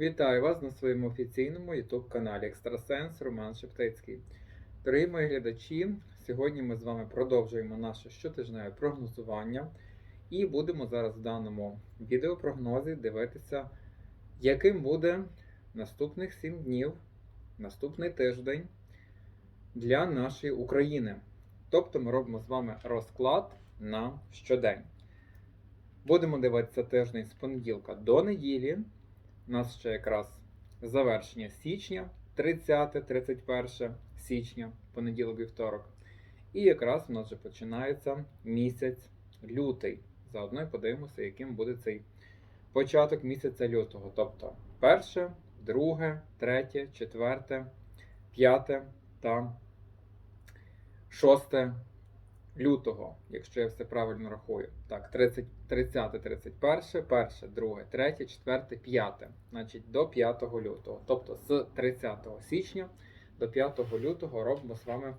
Вітаю вас на своєму офіційному YouTube каналі Екстрасенс Роман Шептицький. Дорогі мої глядачі, сьогодні ми з вами продовжуємо наше щотижневе прогнозування і будемо зараз в даному відеопрогнозі дивитися, яким буде наступних 7 днів, наступний тиждень для нашої України. Тобто ми робимо з вами розклад на щодень. Будемо дивитися тиждень з понеділка до неділі. У нас ще якраз завершення січня, 30-31 січня, понеділок вівторок. І якраз у нас вже починається місяць лютий. Заодно й подивимося, яким буде цей початок місяця лютого. Тобто перше, друге, третє, четверте, п'яте та шосте лютого, якщо я все правильно рахую. Так, 30, 30, 31, 1, 2, 3, 4, 5. Значить, до 5 лютого. Тобто з 30 січня до 5 лютого робимо з вами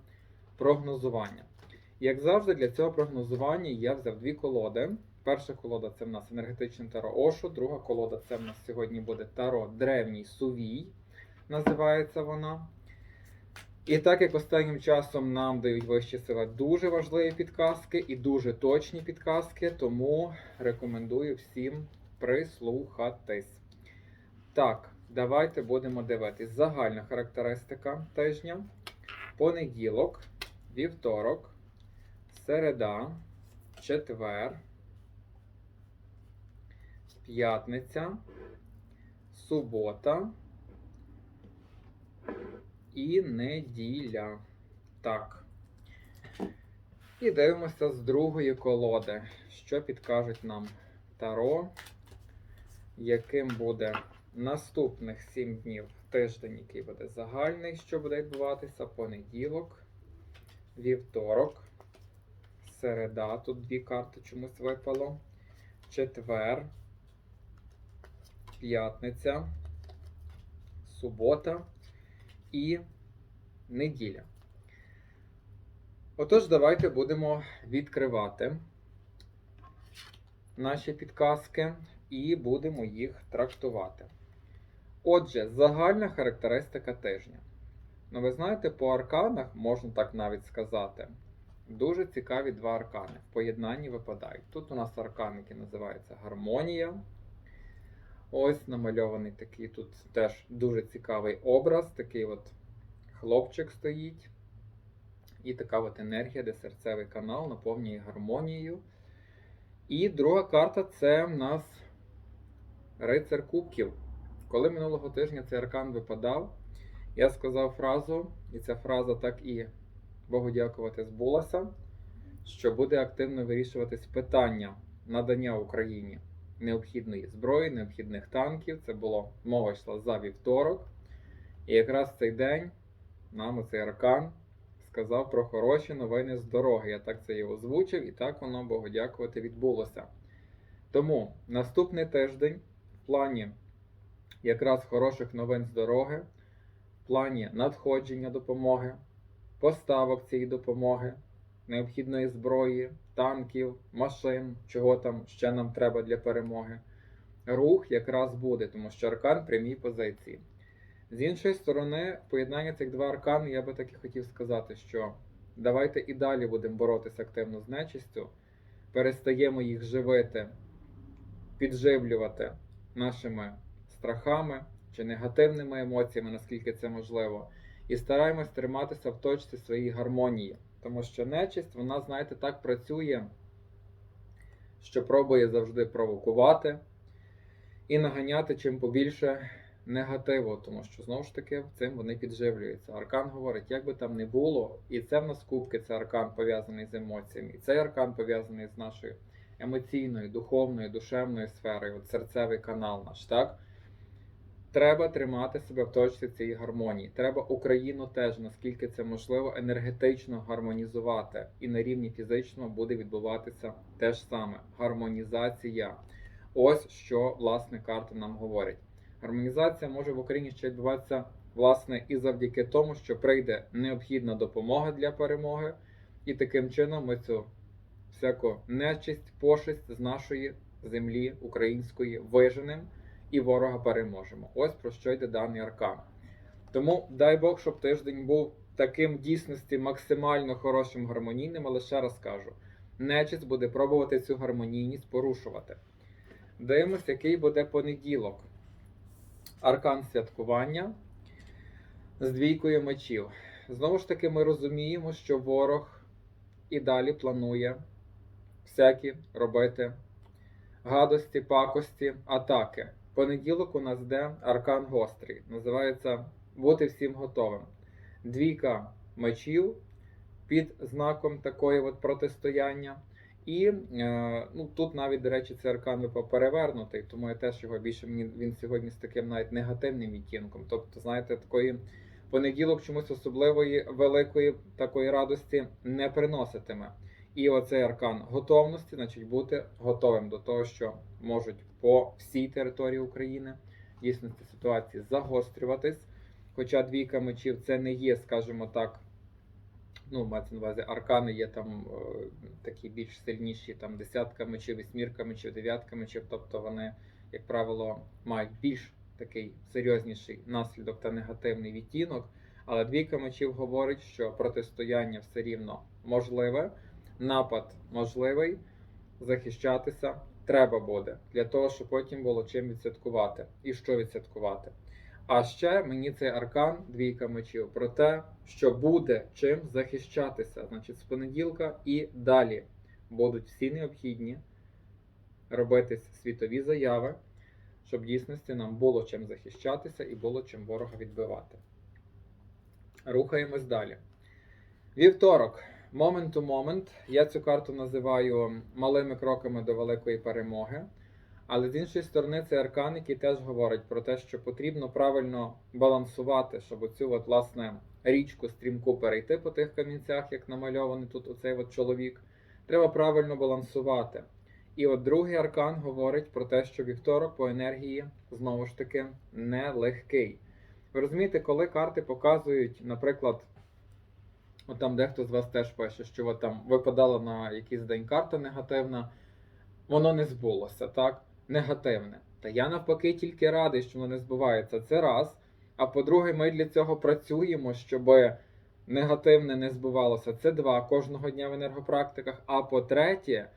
прогнозування. Як завжди, для цього прогнозування я взяв дві колоди. Перша колода це в нас енергетичне таро Ошу, друга колода це в нас сьогодні буде таро Древній Сувій, називається вона. І так як останнім часом нам дають вищі сили дуже важливі підказки і дуже точні підказки, тому рекомендую всім прислухатись. Так, давайте будемо дивитись. Загальна характеристика тижня. Понеділок, вівторок, середа, четвер, п'ятниця, субота і неділя. Так. І дивимося з другої колоди, що підкажуть нам Таро, яким буде наступних 7 днів тиждень, який буде загальний, що буде відбуватися, понеділок, вівторок, середа, тут дві карти чомусь випало, четвер, п'ятниця, субота і неділя. Отож, давайте будемо відкривати наші підказки і будемо їх трактувати. Отже, загальна характеристика тижня. Ну, ви знаєте, по арканах, можна так навіть сказати, дуже цікаві два аркани. В поєднанні випадають. Тут у нас аркан, який називається гармонія. Ось намальований такий тут теж дуже цікавий образ, такий от хлопчик стоїть. І така от енергія, де серцевий канал наповнює гармонією. І друга карта це в нас рицар кубків. Коли минулого тижня цей аркан випадав, я сказав фразу, і ця фраза так і Богу дякувати збулася, що буде активно вирішуватись питання надання Україні необхідної зброї, необхідних танків. Це було мова йшла за вівторок. І якраз цей день нам оцей аркан сказав про хороші новини з дороги. Я так це і озвучив, і так воно, Богу дякувати, відбулося. Тому наступний тиждень в плані якраз хороших новин з дороги, в плані надходження допомоги, поставок цієї допомоги, необхідної зброї, танків, машин, чого там ще нам треба для перемоги. Рух якраз буде, тому що аркан прямій позиції. З іншої сторони, поєднання цих два аркани, я би так і хотів сказати, що давайте і далі будемо боротися активно з нечистю, перестаємо їх живити, підживлювати нашими страхами чи негативними емоціями, наскільки це можливо, і стараємось триматися в точці своєї гармонії. Тому що нечисть, вона, знаєте, так працює, що пробує завжди провокувати і наганяти чим побільше негативу, тому що знову ж таки цим вони підживлюються. Аркан говорить, як би там не було, і це в нас кубки, це аркан пов'язаний з емоціями, і цей аркан пов'язаний з нашою емоційною, духовною, душевною сферою, от серцевий канал наш, так? Треба тримати себе в точці цієї гармонії. Треба Україну теж, наскільки це можливо, енергетично гармонізувати. І на рівні фізичного буде відбуватися те ж саме гармонізація. Ось що власне карти нам говорять. Гармонізація може в Україні ще відбуватися власне і завдяки тому, що прийде необхідна допомога для перемоги, і таким чином ми цю всяку нечисть, пошесть з нашої землі української виженемо і ворога переможемо. Ось про що йде даний аркан. Тому дай Бог, щоб тиждень був таким дійсності максимально хорошим гармонійним, але ще раз кажу, нечисть буде пробувати цю гармонійність порушувати. Дивимось, який буде понеділок. Аркан святкування з двійкою мечів. Знову ж таки, ми розуміємо, що ворог і далі планує всякі робити гадості, пакості, атаки. Понеділок у нас йде аркан гострий. Називається бути всім готовим. Двійка мечів під знаком такої от протистояння. І е, ну, тут навіть, до речі, цей аркан перевернутий, тому я теж його більше мені він сьогодні з таким навіть негативним відтінком. Тобто, знаєте, такої понеділок чомусь особливої великої такої радості не приноситиме. І оцей аркан готовності, значить, бути готовим до того, що можуть по всій території України в дійсності ситуації загострюватись. Хоча двійка мечів це не є, скажімо так, ну, мається на увазі, аркани є там е, такі більш сильніші, там десятка мечів, вісьмірка мечів, дев'ятка мечів, тобто вони, як правило, мають більш такий серйозніший наслідок та негативний відтінок. Але двійка мечів говорить, що протистояння все рівно можливе, напад можливий, захищатися треба буде для того, щоб потім було чим відсвяткувати і що відсвяткувати. А ще мені цей аркан, двійка мечів, про те, що буде чим захищатися. Значить, з понеділка і далі будуть всі необхідні робитись світові заяви, щоб в дійсності нам було чим захищатися і було чим ворога відбивати. Рухаємось далі. Вівторок. Moment to moment. Я цю карту називаю малими кроками до великої перемоги. Але з іншої сторони, це аркан, який теж говорить про те, що потрібно правильно балансувати, щоб оцю от, власне, річку стрімку перейти по тих камінцях, як намальований тут оцей от чоловік. Треба правильно балансувати. І от другий аркан говорить про те, що вівторок по енергії знову ж таки нелегкий. Ви розумієте, коли карти показують, наприклад, от там дехто з вас теж пише, що от там випадала на якийсь день карта негативна, воно не збулося, так? Негативне. Та я навпаки тільки радий, що воно не збувається. Це раз. А по-друге, ми для цього працюємо, щоб негативне не збувалося. Це два кожного дня в енергопрактиках. А по-третє,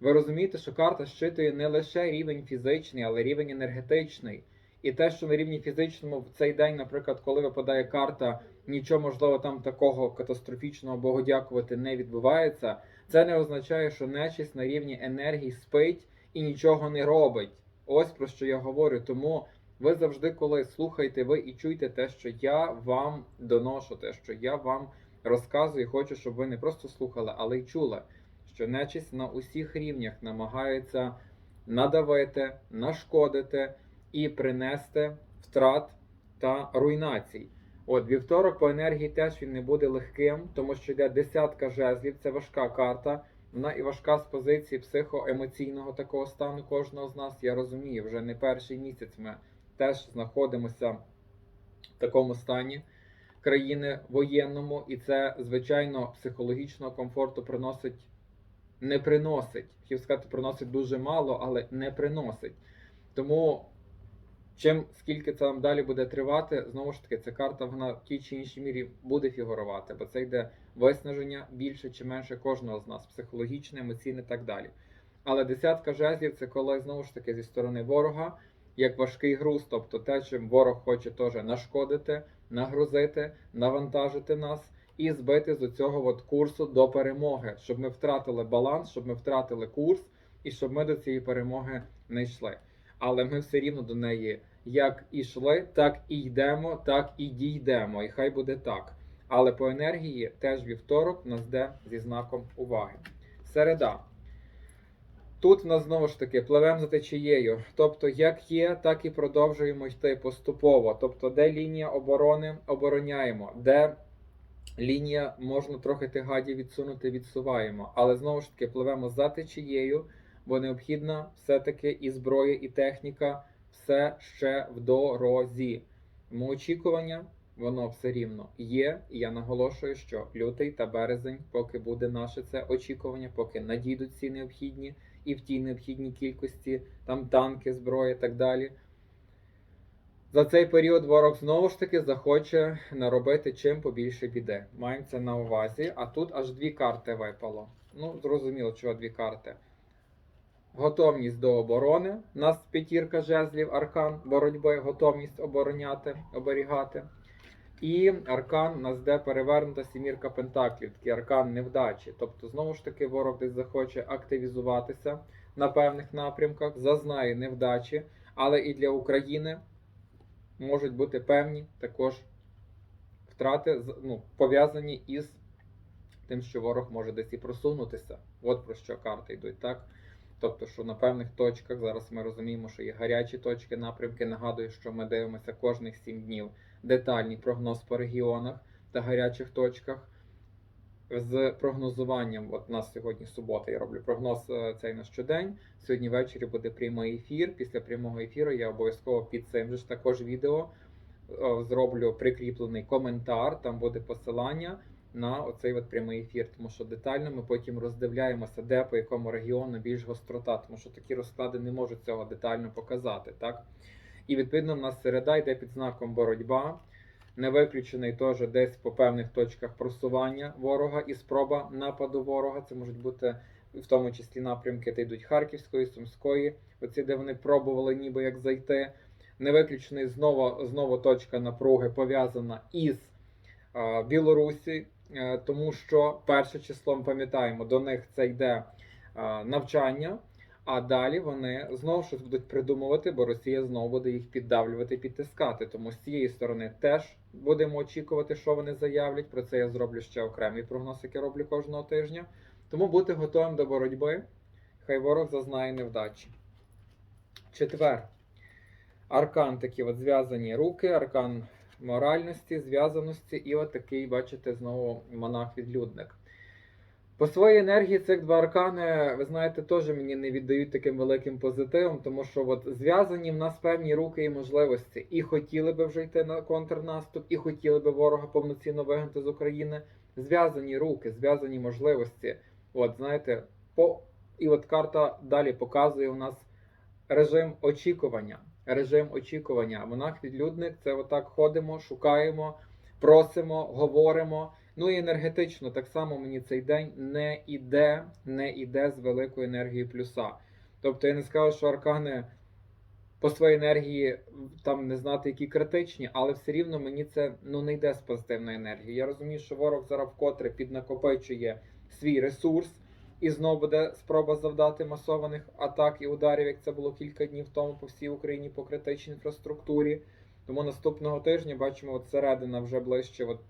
ви розумієте, що карта щитує не лише рівень фізичний, але рівень енергетичний. І те, що на рівні фізичному в цей день, наприклад, коли випадає карта, нічого можливо там такого катастрофічного Богу дякувати не відбувається, це не означає, що нечисть на рівні енергії спить і нічого не робить. Ось про що я говорю. Тому ви завжди, коли слухаєте ви і чуєте те, що я вам доношу, те, що я вам розказую, хочу, щоб ви не просто слухали, але й чули, що нечисть на усіх рівнях намагається надавити, нашкодити і принести втрат та руйнацій. От вівторок по енергії теж він не буде легким, тому що йде десятка жезлів, це важка карта. Вона і важка з позиції психоемоційного такого стану кожного з нас. Я розумію, вже не перший місяць ми теж знаходимося в такому стані країни воєнному, і це, звичайно, психологічного комфорту приносить, не приносить. Хотів сказати, приносить дуже мало, але не приносить. Тому чим скільки це нам далі буде тривати, знову ж таки, ця карта вона в тій чи іншій мірі буде фігурувати, бо це йде виснаження більше чи менше кожного з нас, психологічне, емоційне і так далі. Але десятка жезлів це коли знову ж таки зі сторони ворога, як важкий груз, тобто те, чим ворог хоче теж нашкодити, нагрузити, навантажити нас і збити з цього от курсу до перемоги, щоб ми втратили баланс, щоб ми втратили курс і щоб ми до цієї перемоги не йшли. Але ми все рівно до неї як ішли, так і йдемо, так і дійдемо. І хай буде так. Але по енергії теж вівторок нас йде зі знаком уваги. Середа. Тут в нас знову ж таки пливемо за течією. Тобто, як є, так і продовжуємо йти поступово. Тобто, де лінія оборони обороняємо, де лінія можна трохи тигаді відсунути, відсуваємо. Але знову ж таки пливемо за течією, бо необхідна все-таки і зброя, і техніка все ще в дорозі. Тому очікування воно все рівно є. І я наголошую, що лютий та березень, поки буде наше це очікування, поки надійдуть ці необхідні і в тій необхідній кількості там танки, зброя і так далі. За цей період ворог знову ж таки захоче наробити чим побільше біди. Маємо це на увазі. А тут аж дві карти випало. Ну, зрозуміло, чого дві карти. Готовність до оборони. У нас п'ятірка жезлів, аркан боротьби, готовність обороняти, оберігати. І аркан у нас де перевернута сімірка пентаклів, такий аркан невдачі. Тобто, знову ж таки, ворог десь захоче активізуватися на певних напрямках, зазнає невдачі, але і для України можуть бути певні також втрати, ну, пов'язані із тим, що ворог може десь і просунутися. От про що карти йдуть, так? Тобто, що на певних точках зараз ми розуміємо, що є гарячі точки, напрямки. Нагадую, що ми дивимося кожних 7 днів детальний прогноз по регіонах та гарячих точках. З прогнозуванням, от у нас сьогодні субота, я роблю прогноз е, цей на щодень. Сьогодні ввечері буде прямий ефір. Після прямого ефіру я обов'язково під цим же ж також відео е, зроблю прикріплений коментар. Там буде посилання на оцей от прямий ефір. Тому що детально ми потім роздивляємося, де по якому регіону більш гострота, тому що такі розклади не можуть цього детально показати. Так? І відповідно в нас середа йде під знаком боротьба. Не виключений теж десь по певних точках просування ворога і спроба нападу ворога. Це можуть бути в тому числі напрямки, де йдуть Харківської, Сумської, оці, де вони пробували ніби як зайти. Не виключений знову, знову точка напруги пов'язана із Білорусі, тому що перше число, ми пам'ятаємо, до них це йде е, навчання. А далі вони знову щось будуть придумувати, бо Росія знову буде їх піддавлювати, підтискати. Тому з цієї сторони теж будемо очікувати, що вони заявлять. Про це я зроблю ще окремий прогноз, який роблю кожного тижня. Тому бути готовим до боротьби. Хай ворог зазнає невдачі. Четвер. Аркан такі от зв'язані руки, аркан моральності, зв'язаності, і от такий, бачите, знову монах-відлюдник. По своїй енергії цих два аркани, ви знаєте, теж мені не віддають таким великим позитивом, тому що от зв'язані в нас певні руки і можливості. І хотіли би вже йти на контрнаступ, і хотіли би ворога повноцінно вигнати з України. Зв'язані руки, зв'язані можливості. От, знаєте, по... і от карта далі показує у нас режим очікування. Режим очікування. Монах-відлюдник це отак ходимо, шукаємо, просимо, говоримо. Ну і енергетично так само мені цей день не іде, не іде з великою енергією плюса. Тобто я не скажу, що аркани по своїй енергії там не знати, які критичні, але все рівно мені це ну не йде з позитивної енергії. Я розумію, що ворог зараз вкотре піднакопичує свій ресурс, і знову буде спроба завдати масованих атак і ударів, як це було кілька днів тому по всій Україні по критичній інфраструктурі. Тому наступного тижня бачимо, от середина вже ближче. От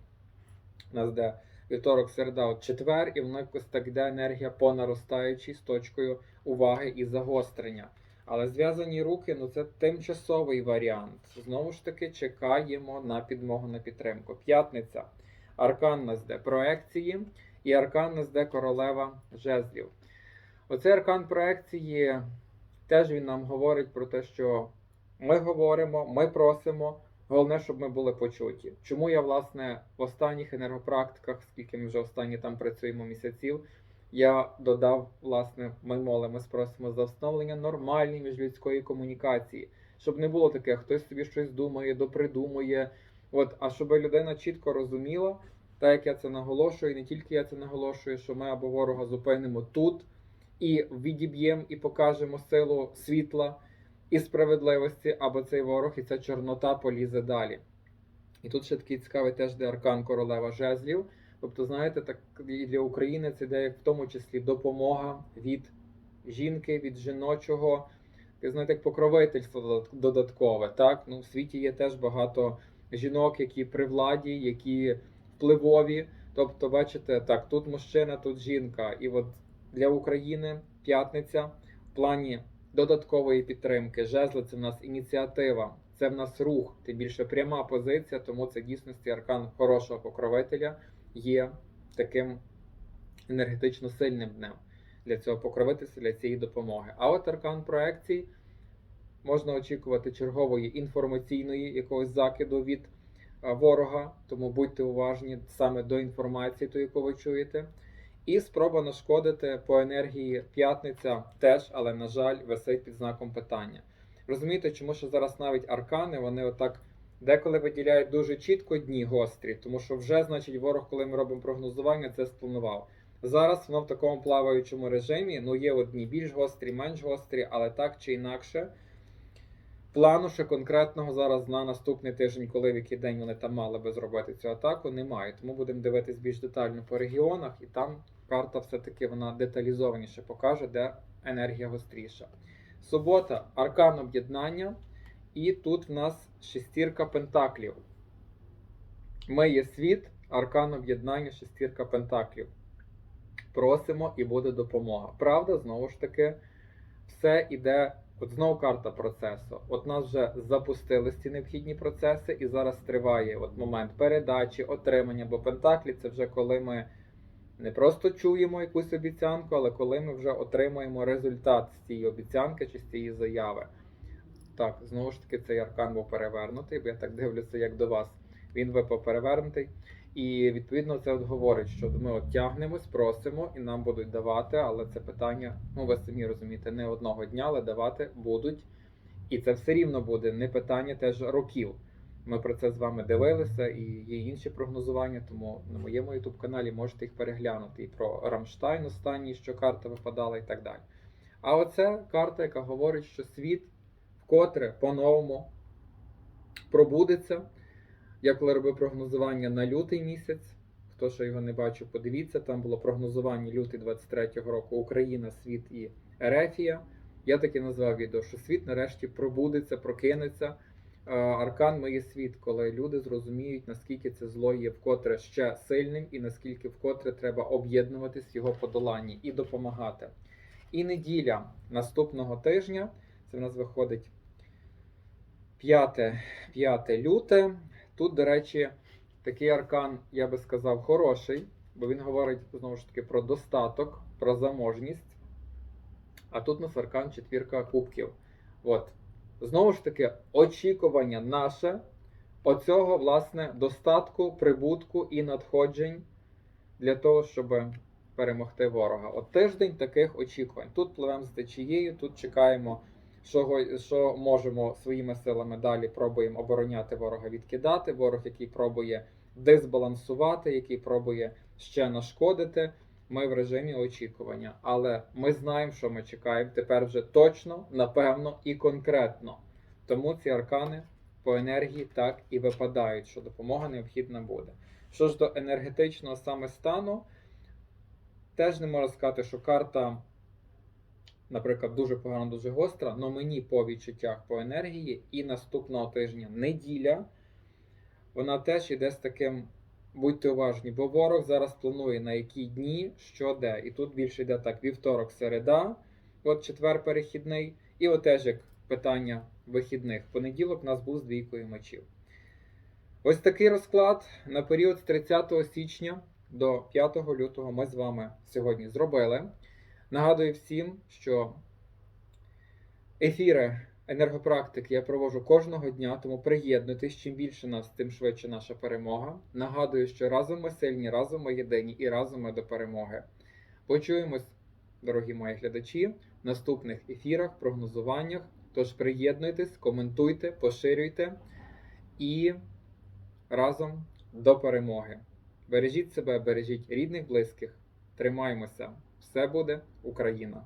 нас де вівторок, середа, от четвер, і воно якось так йде енергія по наростаючій з точкою уваги і загострення. Але зв'язані руки ну це тимчасовий варіант. Знову ж таки, чекаємо на підмогу на підтримку. П'ятниця. Аркан нас де проекції, і аркан нас де королева жезлів. Оцей аркан проекції теж він нам говорить про те, що ми говоримо, ми просимо. Головне, щоб ми були почуті. Чому я, власне, в останніх енергопрактиках, скільки ми вже останні там працюємо місяців, я додав, власне, ми молимо, просимо за встановлення нормальної міжлюдської комунікації, щоб не було таке, хтось собі щось думає, допридумує. От, а щоб людина чітко розуміла, так як я це наголошую, і не тільки я це наголошую, що ми або ворога зупинимо тут і відіб'ємо і покажемо силу світла і справедливості, або цей ворог і ця чорнота полізе далі. І тут ще такий цікавий теж де аркан королева жезлів. Тобто, знаєте, так і для України це йде в тому числі допомога від жінки, від жіночого, знаєте, як покровительство додаткове. Так? Ну, в світі є теж багато жінок, які при владі, які впливові. Тобто, бачите, так, тут мужчина, тут жінка. І от для України п'ятниця в плані додаткової підтримки. Жезли це в нас ініціатива, це в нас рух, тим більше пряма позиція, тому це дійсності аркан хорошого покровителя є таким енергетично сильним днем для цього покровительства, для цієї допомоги. А от аркан проекцій можна очікувати чергової інформаційної якогось закиду від ворога, тому будьте уважні саме до інформації, ту, яку ви чуєте. І спроба нашкодити по енергії п'ятниця теж, але, на жаль, висить під знаком питання. Розумієте, чому що зараз навіть аркани, вони отак деколи виділяють дуже чітко дні гострі, тому що вже, значить, ворог, коли ми робимо прогнозування, це спланував. Зараз воно в такому плаваючому режимі, ну є одні більш гострі, менш гострі, але так чи інакше. Плану ще конкретного зараз на наступний тиждень, коли в який день вони там мали би зробити цю атаку, немає. Тому будемо дивитись більш детально по регіонах, і там карта все-таки вона деталізованіше покаже, де енергія гостріша. Субота, аркан об'єднання, і тут в нас шестірка пентаклів. Ми є світ, аркан об'єднання, шестірка пентаклів. Просимо і буде допомога. Правда, знову ж таки, все іде. От знову карта процесу. От нас вже запустили ці необхідні процеси, і зараз триває от момент передачі, отримання, бо Пентаклі це вже коли ми не просто чуємо якусь обіцянку, але коли ми вже отримуємо результат з цієї обіцянки чи з цієї заяви. Так, знову ж таки, цей аркан був перевернутий, бо я так дивлюся, як до вас. Він випав перевернутий. І відповідно це от говорить, що ми от тягнемось, просимо і нам будуть давати, але це питання, ну ви самі розумієте, не одного дня, але давати будуть. І це все рівно буде не питання теж років. Ми про це з вами дивилися, і є інші прогнозування, тому на моєму youtube каналі можете їх переглянути. І про Рамштайн останній, що карта випадала, і так далі. А оце карта, яка говорить, що світ вкотре по-новому пробудеться. Я коли робив прогнозування на лютий місяць, хто ще його не бачив, подивіться, там було прогнозування лютий 23-го року Україна, світ і Ерефія. Я таки назвав відео, що світ нарешті пробудеться, прокинеться. Е, Аркан моє світ, коли люди зрозуміють, наскільки це зло є вкотре ще сильним, і наскільки вкотре треба об'єднуватись в його подоланні і допомагати. І неділя наступного тижня, це в нас виходить 5, 5 люте. Тут, до речі, такий аркан, я би сказав, хороший, бо він говорить знову ж таки про достаток, про заможність. А тут у нас аркан четвірка кубків. От. Знову ж таки, очікування наше оцього, власне, достатку, прибутку і надходжень для того, щоб перемогти ворога. От тиждень таких очікувань. Тут пливемо з течією, тут чекаємо що, що можемо своїми силами далі пробуємо обороняти ворога, відкидати. Ворог, який пробує дисбалансувати, який пробує ще нашкодити. Ми в режимі очікування, але ми знаємо, що ми чекаємо тепер вже точно, напевно і конкретно. Тому ці аркани по енергії так і випадають, що допомога необхідна буде. Що ж до енергетичного саме стану, теж не можу сказати, що карта наприклад, дуже погано, дуже гостра, але мені по відчуттях по енергії і наступного тижня неділя, вона теж іде з таким. Будьте уважні, бо ворог зараз планує на які дні, що де. І тут більше йде так: вівторок, середа, от четвер перехідний, і от як питання вихідних. Понеділок у нас був з двійкою мечів. Ось такий розклад на період з 30 січня до 5 лютого ми з вами сьогодні зробили. Нагадую всім, що ефіри енергопрактик я проводжу кожного дня, тому приєднуйтесь. Чим більше нас, тим швидше наша перемога. Нагадую, що разом ми сильні, разом ми єдині і разом ми до перемоги. Почуємось, дорогі мої глядачі, в наступних ефірах, прогнозуваннях. Тож приєднуйтесь, коментуйте, поширюйте і разом до перемоги. Бережіть себе, бережіть рідних, близьких. Тримаємося! Все буде Україна!